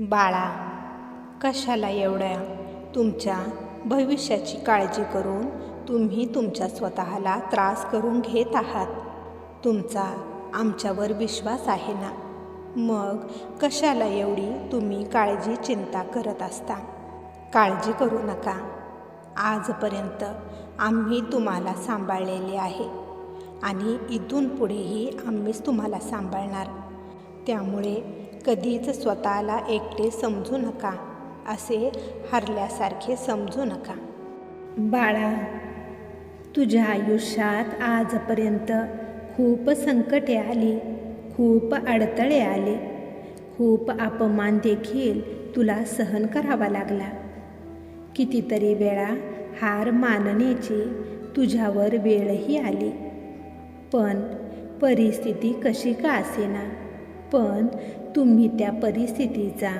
बाळा कशाला एवढ्या? तुमच्या भविष्याची काळजी करून तुम्ही तुमच्या स्वतःला त्रास करून घेत आहात. तुमचा आमच्यावर विश्वास आहे ना? मग कशाला एवढी तुम्ही काळजी चिंता करत असता? काळजी करू नका. आजपर्यंत आम्ही तुम्हाला सांभाळलेले आहे. आणि इथून पुढेही आम्हीच तुम्हाला सांभाळणार. त्यामुळे कधीच स्वतःला एकटे समजू नका असे हरल्यासारखे समजू नका. बाळा तुझ्या आयुष्यात आजपर्यंत खूप संकटे आली खूप अडथळे आले. खूप अपमान देखील तुला सहन करावा लागला. कितीतरी वेळा हार मानण्याची तुझ्यावर वेळही आली. पण परिस्थिती कशी का असेना? पण तुम्ही त्या परिस्थितीचा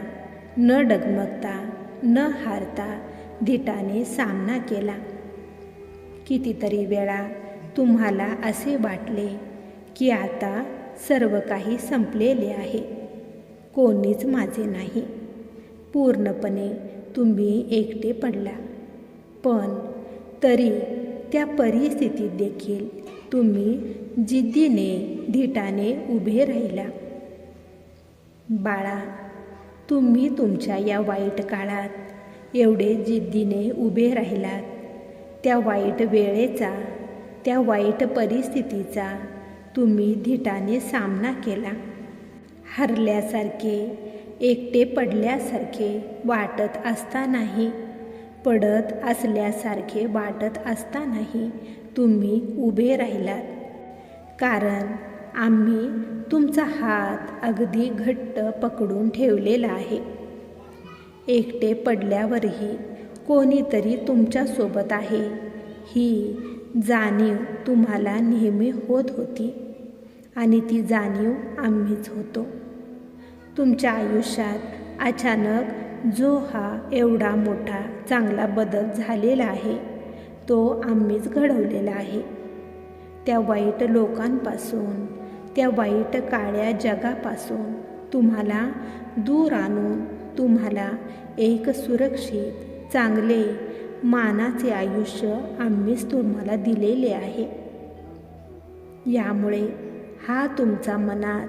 न डगमगता न हारता धीटाने सामना केला. कितीतरी वेळा तुम्हाला असे वाटले की आता सर्व काही संपलेले आहे. कोणीच माझे नाही. पूर्णपणे तुम्ही एकटे पडला. पण तरी त्या परिस्थितीत देखील तुम्ही जिद्दीने धीटाने उभे राहिला. बाळा तुम्ही तुमच्या या वाईट काळात एवढे जिद्दीने उभे राहिलात. त्या वाईट वेळेचा त्या वाईट परिस्थितीचा तुम्ही धिटाने सामना केला. हरल्यासारखे एकटे पडल्यासारखे वाटत असतानाही पडत असल्यासारखे वाटत असतानाही तुम्ही उभे राहिलात. कारण आम्ही तुमचा हात अगदी घट्ट पकडून ठेवलेला आहे. एकटे पडल्यावरही कोणीतरी तुमच्यासोबत आहे. ही जाणीव तुम्हाला नेहमी होत होती आणि ती जाणीव आम्हीच होतो. तुमच्या आयुष्यात अचानक जो हा एवढा मोठा चांगला बदल झालेला आहे तो आम्हीच घडवलेला आहे. त्या वाईट लोकांपासून त्या वाईट काळ्या जगापासून तुम्हाला दूर आणून तुम्हाला एक सुरक्षित चांगले मानाचे आयुष्य आम्हीच तुम्हाला दिलेले आहे. यामुळे हा तुमचा मनात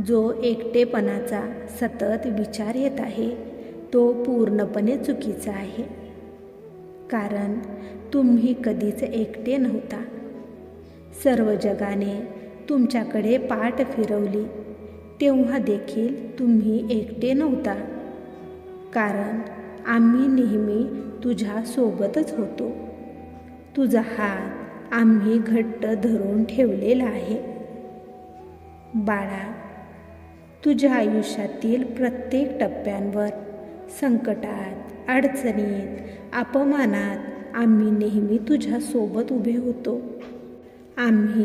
जो एकटेपणाचा सतत विचार येत आहे तो पूर्णपणे चुकीचा आहे. कारण तुम्ही कधीच एकटे नव्हता. सर्व जगाने तुमच्याकडे पाठ फिरवली तेव्हा देखील तुम्ही एकटे नव्हता. कारण आम्ही नेहमी तुझ्या सोबतच होतो. तुझा हात आम्ही घट्ट धरून ठेवलेला आहे. बाळा तुझ्या आयुष्यातील प्रत्येक टप्प्यांवर संकटात अडचणीत अपमानात आम्ही नेहमी तुझ्यासोबत उभे होतो. आम्ही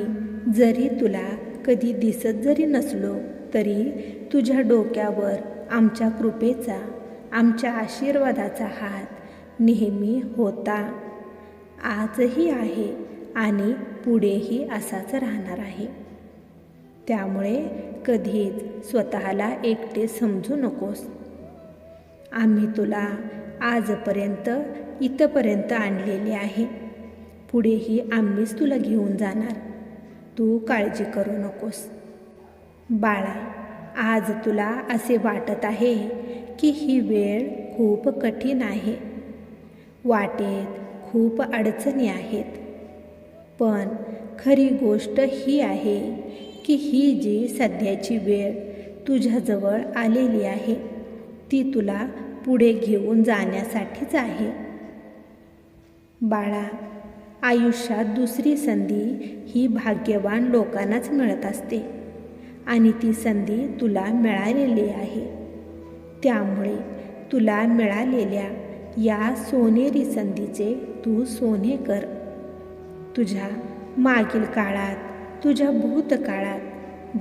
जरी तुला कधी दिसत जरी नसलो तरी तुझ्या डोक्यावर आमच्या कृपेचा आमच्या आशीर्वादाचा हात नेहमी होता. आजही आहे आणि पुढेही असाच राहणार आहे. त्यामुळे कधीच स्वतःला एकटे समजू नकोस. आम्ही तुला आजपर्यंत इथंपर्यंत आणलेले आहे. पुढेही आम्हीच तुला घेऊन जाणार. तू काळजी करू नकोस. बाळा आज तुला असे वाटत आहे की ही वेळ खूप कठीण आहे. वाटेत खूप अडचणी आहेत. पण खरी गोष्ट ही आहे की ही जी सध्याची वेळ तुझ्याजवळ आलेली आहे ती तुला पुढे घेऊन जाण्यासाठीच आहे. बाळा आयुष्यात दुसरी संधी ही भाग्यवान लोकांनाच मिळत असते. आणि ती संधी तुला मिळालेली आहे. त्यामुळे तुला मिळालेल्या या सोनेरी संधीचे तू सोने कर. तुझ्या मागील काळात तुझ्या भूतकाळात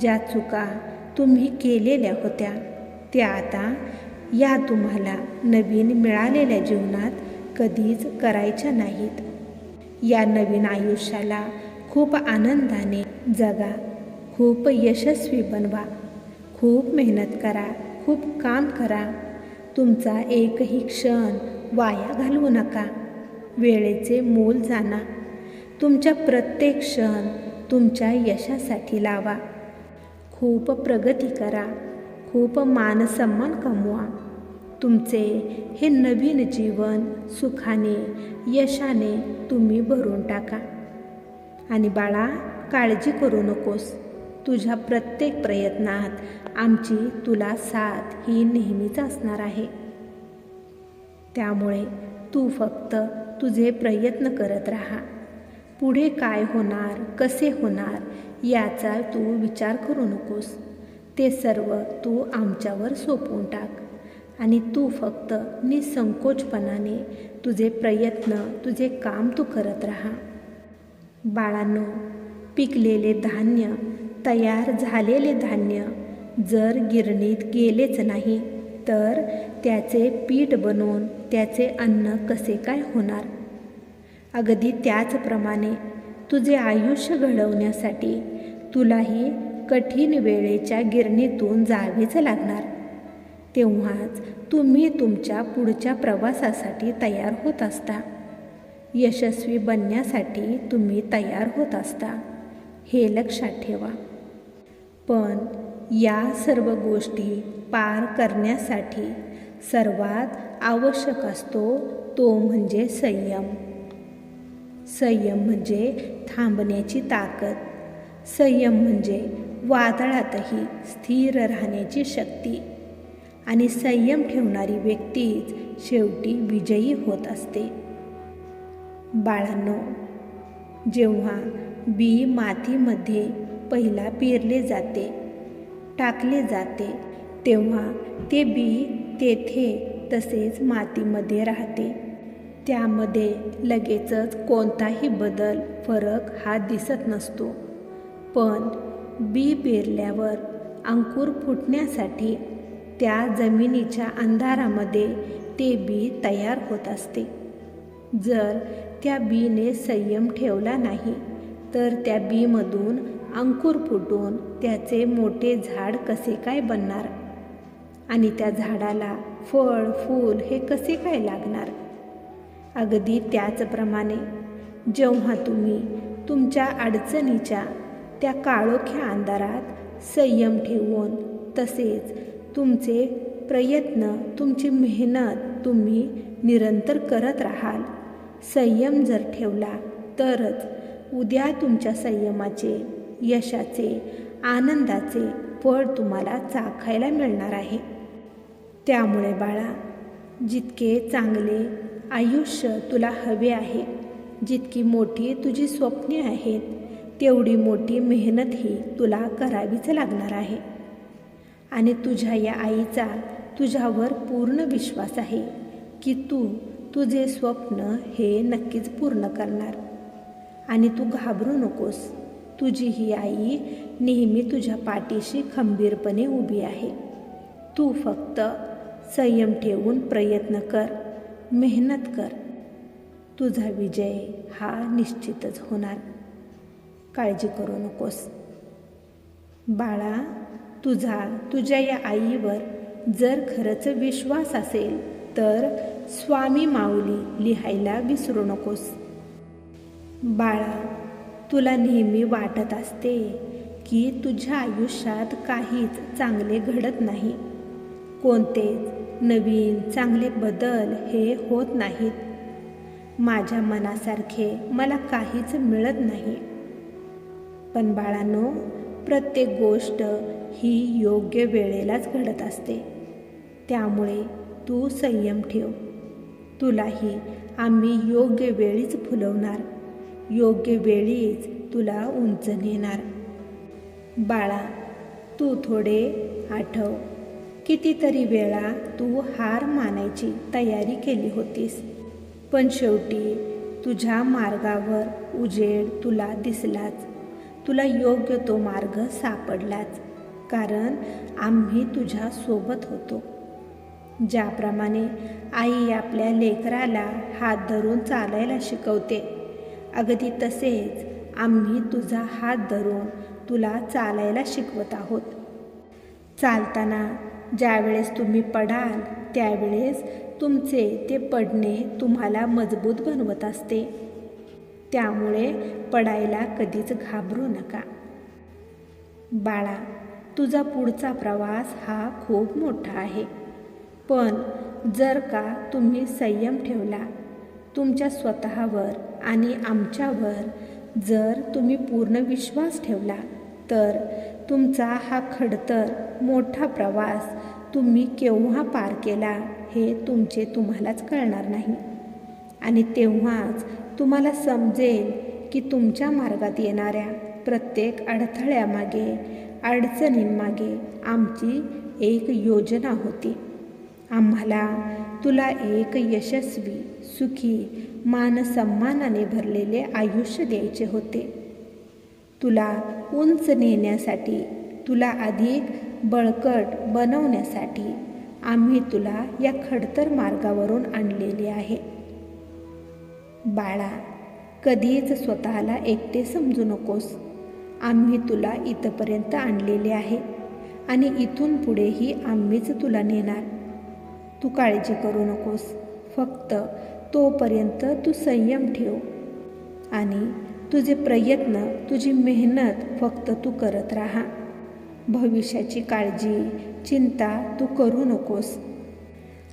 ज्या चुका तुम्ही केलेल्या होत्या त्या आता या तुम्हाला नवीन मिळालेल्या जीवनात कधीच करायच्या नाहीत. या नवीन आयुष्याला खूप आनंदाने जगा. खूप यशस्वी बनवा. खूप मेहनत करा. खूप काम करा. तुमचा एकही क्षण वाया घालवू नका. वेळेचे मोल जाणा. तुमच्या प्रत्येक क्षण तुमच्या यशासाठी लावा. खूप प्रगती करा. खूप मानसन्मान कमवा. तुमचे हे नवीन जीवन सुखाने यशाने तुम्ही भरून टाका. आणि बाळा काळजी करू नकोस. तुझ्या प्रत्येक प्रयत्नात आमची तुला साथ ही नेहमीच असणार आहे. त्यामुळे तू फक्त तुझे प्रयत्न करत राहा. पुढे काय होणार कसे होणार याचा तू विचार करू नकोस. ते सर्व तू आमच्यावर सोपवून टाक. आणि तू फक्त निसंकोचपणाने तुझे प्रयत्न तुझे काम तू करत राहा. बाळांनो पिकलेले धान्य तयार झालेले धान्य जर गिरणीत गेलेच नाही तर त्याचे पीठ बनवून त्याचे अन्न कसे काय होणार? अगदी त्याचप्रमाणे तुझे आयुष्य घडवण्यासाठी तुलाही कठीण वेळेच्या गिरणीतून जावेच लागणार. तेव्हाच तुम्ही तुमच्या पुढच्या प्रवासासाठी तयार होत असता. यशस्वी बनण्यासाठी तुम्ही तयार होत असता. हे लक्षात ठेवा. पण या सर्व गोष्टी पार करण्यासाठी सर्वात आवश्यक असतो तो म्हणजे संयम. संयम म्हणजे थांबण्याची ताकद. संयम म्हणजे वादळातही स्थिर राहण्याची शक्ती. आणि संयम ठेवणारी व्यक्तीच शेवटी विजयी होत असते. बाळांनो जेव्हा बी मातीमध्ये पहिला पेरले जाते टाकले जाते तेव्हा ते बी तेथे तसेच मातीमध्ये राहते. त्यामध्ये लगेचच कोणताही बदल फरक हा दिसत नसतो. पण बी पेरल्यावर अंकुर फुटण्यासाठी त्या जमिनीच्या अंधारामध्ये ते बी तयार होत असते. जर त्या बीने संयम ठेवला नाही तर त्या बीमधून अंकुर फुटून त्याचे मोठे झाड कसे काय बनणार? आणि त्या झाडाला फळ फूल हे कसे काय लागणार? अगदी त्याचप्रमाणे जेव्हा तुम्ही तुमच्या अडचणीच्या त्या काळोख्या अंधारात संयम ठेवून तसेच तुमचे प्रयत्न तुमची मेहनत तुम्ही निरंतर करत राहाल. संयम जर ठेवला तरच उद्या तुमच्या संयमाचे यशाचे आनंदाचे फळ तुम्हाला चाखायला मिळणार आहे. त्यामुळे बाळा जितके चांगले आयुष्य तुला हवे आहे जितकी मोठी तुझी स्वप्ने आहेत तेवढी मोठी मेहनतही तुला करावीच लागणार आहे. आणि तुझ्या या आईचा तुझ्यावर पूर्ण विश्वास आहे की तू तुझे स्वप्न हे नक्कीच पूर्ण करणार. आणि तू घाबरू नकोस. तुझी ही आई नेहमी तुझ्या पाठीशी खंबीरपणे उभी आहे. तू फक्त संयम ठेवून प्रयत्न कर मेहनत कर. तुझा विजय हा निश्चितच होणार. काळजी करू नकोस. बाळा तुझा तुझ्या या आईवर जर खरंच विश्वास असेल तर स्वामी माऊली लिहायला विसरू नकोस. बाळा तुला नेहमी वाटत असते की तुझ्या आयुष्यात काहीच चांगले घडत नाही. कोणतेच नवीन चांगले बदल हे होत नाहीत. माझ्या मनासारखे मला काहीच मिळत नाही. पण बाळांनो प्रत्येक गोष्ट ही योग्य वेळेलाच घडत असते. त्यामुळे तू संयम ठेव. तुलाही आम्ही योग्य वेळीच फुलवणार. योग्य वेळीच तुला उंच नेणार. बाळा तू थोडे आठव. कितीतरी वेळा तू हार मानायची तयारी केली होतीस. पण शेवटी तुझ्या मार्गावर उजेड तुला दिसलाच. तुला योग्य तो मार्ग सापडलाच. कारण आम्ही तुझ्या सोबत होतो. ज्याप्रमाणे आई आपल्या लेकराला हात धरून चालायला शिकवते. अगदी तसेच आम्ही तुझा हात धरून तुला चालायला शिकवत आहोत. चालताना ज्यावेळेस तुम्ही पडाल त्यावेळेस तुमचे ते पडणे तुम्हाला मजबूत बनवत असते. त्यामुळे पडायला कधीच घाबरू नका. बाळा तुझा पुढचा प्रवास हा खूप मोठा आहे. पण जर का तुम्ही संयम ठेवला तुमच्या स्वतःवर आणि आमच्यावर जर तुम्ही पूर्ण विश्वास ठेवला तर तुमचा हा खडतर मोठा प्रवास तुम्ही केव्हा पार केला हे तुमचे तुम्हालाच कळणार नाही. आणि तेव्हाच तुम्हाला समजेल की तुमच्या मार्गात येणाऱ्या प्रत्येक अडथळ्यामागे अडचणींमागे आमची एक योजना होती. आम्हाला तुला एक यशस्वी सुखी मानसन्मानाने भरलेले आयुष्य द्यायचे होते. तुला उंच नेण्यासाठी तुला अधिक बळकट बनवण्यासाठी आम्ही तुला या खडतर मार्गावरून आणलेले आहे. बाळा कधीच स्वतःला एकटे समजू नकोस. आम्ही तुला इथपर्यंत आणलेले आहे आणि इथून पुढेही आम्हीच तुला नेणार. तू काळजी करू नकोस फक्त तोपर्यंत तू संयम ठेव आणि तुझे प्रयत्न तुझी मेहनत फक्त तू करत राहा. भविष्याची काळजी चिंता तू करू नकोस.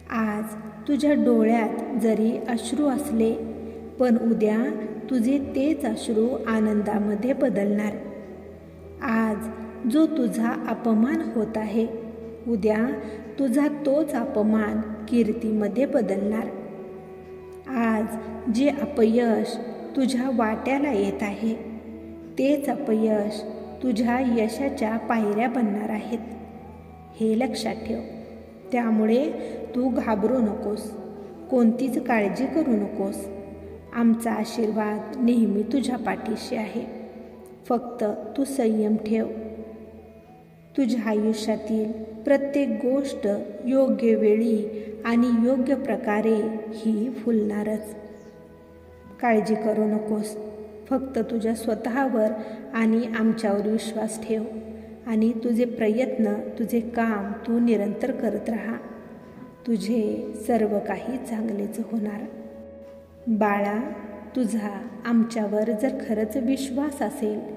आज तुझ्या डोळ्यात जरी अश्रू असले पण उद्या तुझे तेच अश्रू आनंदामध्ये बदलणार. आज जो तुझा अपमान होत आहे उद्या तुझा तोच अपमान कीर्तीमध्ये बदलणार. आज जे अपयश तुझ्या वाट्याला येत आहे तेच अपयश तुझ्या यशाच्या पायऱ्या बनणार आहेत. हे लक्षात ठेव. त्यामुळे तू घाबरू नकोस. कोणतीच काळजी करू नकोस. आमचा आशीर्वाद नेहमी तुझ्या पाठीशी आहे. फक्त तू संयम ठेव. तुझ्या आयुष्यातील प्रत्येक गोष्ट योग्य वेळी आणि योग्य प्रकारे ही फुलणारच. काळजी करू नकोस. फक्त तुझ्या स्वतःवर आणि आमच्यावर विश्वास ठेव आणि तुझे प्रयत्न तुझे काम तू निरंतर करत राहा. तुझे सर्व काही चांगलेच होणार. बाळा तुझा आमच्यावर जर खरंच विश्वास असेल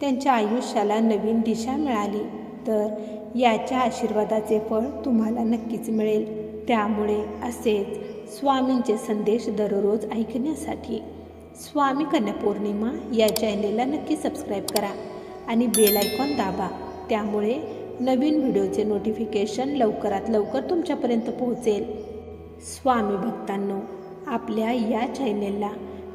त्यांच्या आयुष्याला नवीन दिशा मिळाली तर याच्या आशीर्वादाचे फळ तुम्हाला नक्कीच मिळेल. त्यामुळे असेच स्वामींचे संदेश दररोज ऐकण्यासाठी स्वामी कन्या पौर्णिमा या चॅनेलला नक्की सबस्क्राईब करा आणि बेल आयकॉन दाबा. त्यामुळे नवीन व्हिडिओचे नोटिफिकेशन लवकरात लवकर तुमच्यापर्यंत पोहोचेल. स्वामी भक्तांनो आपल्या या चॅनेलला